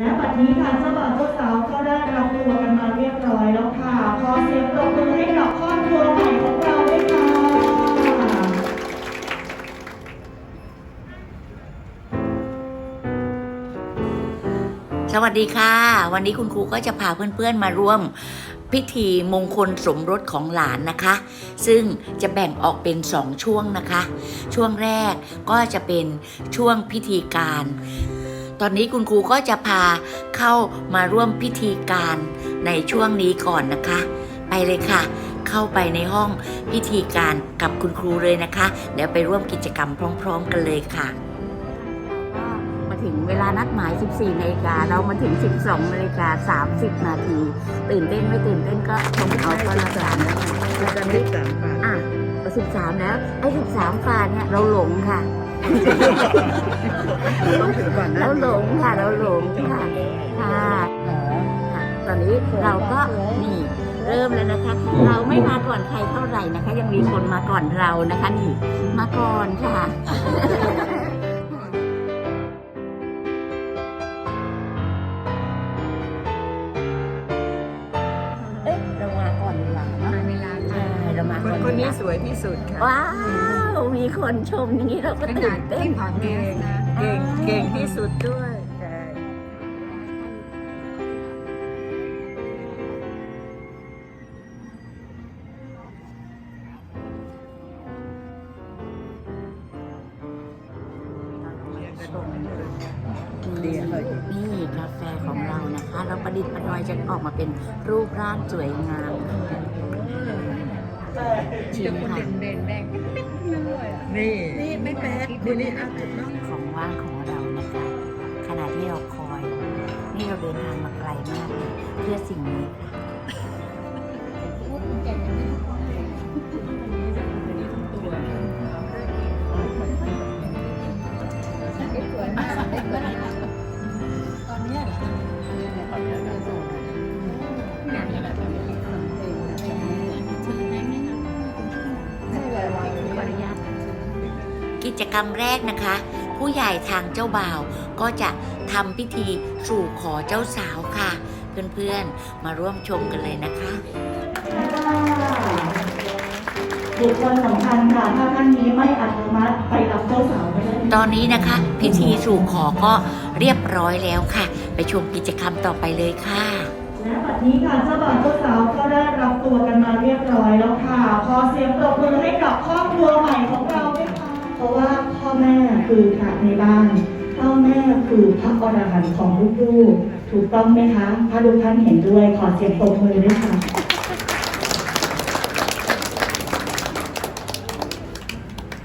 และบัดนี้ทางเจ้าบ่าวเจ้าสาวก็ได้รับตัวกันมาเรียบร้อยแล้วค่ะ ขอเสียงปรบมือให้กับครอบครัวใหม่ของเราด้วยค่ะสวัสดีค่ะ วันนี้คุณครูก็จะพาเพื่อนๆมาร่วมพิธีมงคลสมรสของหลานนะคะ ซึ่งจะแบ่งออกเป็นสองช่วงนะคะ ช่วงแรกก็จะเป็นช่วงพิธีการ ตอนนี้คุณครูก็จะพาเข้ามาร่วมพิธีการในช่วงนี้ก่อนนะคะ ไปเลยค่ะ เข้าไปในห้องพิธีการกับคุณครูเลยนะคะ เดี๋ยวไปร่วมกิจกรรมพร้อม ๆ กันเลยค่ะก็มาถึงเวลานัดหมาย 14 นาฬิกาเรามาถึง 12 นาฬิกา 30 นาที ตื่นเต้นไม่ตื่นเต้นก็ชมเอาก็แล้วกันนะแล้วก็ได้สามบาทอะ13 แล้วไอ้13ฟ้าเนี่ยเราหลงค่ะ ต้องถือก่อนนะเราหลงค่ะเราหลงค่ะค่ะค่ะ ตอนนี้เราก็นี่เริ่มแล้วนะคะ เราไม่มาก่อนใครเท่าไหร่นะคะ ยังมีคนมาก่อนเรานะคะนี่ มาก่อนค่ะเอ๊ะเรามาก่อนเวลาเนาะเวลาใช่เรามาคนก่อนคนนี้เวลาสวยที่สุดค่ะว้า วมีคนชมอย่างนี้เราก็ตื่นเต้นเก่งเก่งเก่งที่สุดด้วยใช่เดียวเลยนี่กาแฟของเรานะคะ เราประดิษฐ์ประดอยจนออกมาเป็นรูปร่างสวยงามชิ มค่ะนี่ นี่ไม่แป๊ดนี่นี่อะถูกต้องของว่างของเรานะคะขณะที่เราคอย นี่เราเดินทางมาไกลมากเลยเพื่อสิ่งนี้ค่ะกิ จกรรมแรกนะคะ ผู้ใหญ่ทางเจ้าบ่าวก็จะทำพิธีสู่ขอเจ้าสาวค่ะ เพื่อนๆมาร่วมชมกันเลยนะคะบุคคลสำคัญค่ะถ้าท่านนี้ไม่อนุมัติไปรับเจ้าสาวไม่ได้ตอนนี้นะคะ พิธีสู่ขอก็เรียบร้อยแล้วค่ะ ไปชมกิจกรรมต่อไปเลยค่ะและบัดนี้ค่ะเจ้าบ่าวเจ้าสาวก็ได้รับตัวกันมาเรียบร้อยแล้วค่ะ ขอเสียงปรบมือให้กับครอบครัวใหม่ของเราด้วยค่ะ เพราะว่าพ่อแม่คือพระในบ้าน พ่อแม่คือพระอรหันต์ของลูกๆ ถูกต้องไหมคะ ถ้าทุกท่านเห็นด้วยขอเสียงปรบมือด้วยค่ะ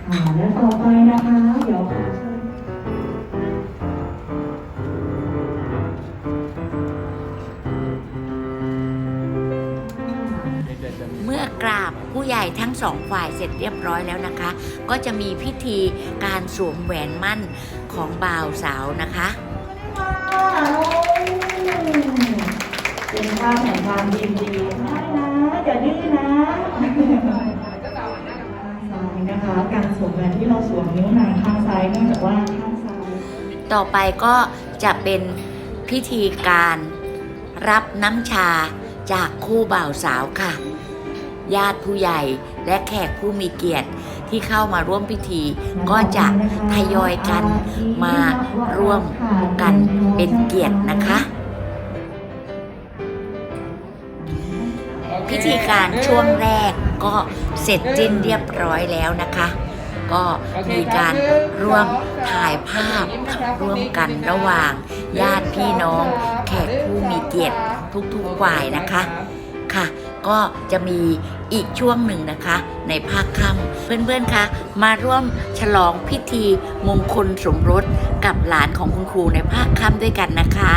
อ่าและต่อไปนะคะ เดี๋ยว ทั้งสองฝ่ายเสร็จเรียบร้อยแล้วนะคะ ก็จะมีพิธีการสวมแหวนมั่นของบ่าวสาวนะคะเป็นภาพแห่งความยินดีได้นะอย่าดื้อนะซ้ายนะคะ การสวมแหวนที่เราสวมนิ้วนางข้างซ้ายเนื่องจากว่าข้างซ้ายต่อไปก็จะเป็นพิธีการรับน้ำชาจากคู่บ่าวสาวค่ะ ญาติผู้ใหญ่และแขกผู้มีเกียรติที่เข้ามาร่วมพิธี ก็จะทยอยกันมาร่วมกันเป็นเกียรตินะคะ พิธีการช่วงแรกก็เสร็จสิ้นเรียบร้อยแล้วนะคะ ก็มีการร่วมถ่ายภาพร่วมกันระหว่าง ญาติพี่น้อง แขกผู้มีเกียรติทุกๆฝ่ายนะคะค่ะ ก็จะมีอีกช่วงหนึ่งนะคะ ในภาคค่ำเพื่อนๆคะมาร่วมฉลองพิธีมงคลสมรสกับหลานของคุณครูในภาคค่ำด้วยกันนะคะ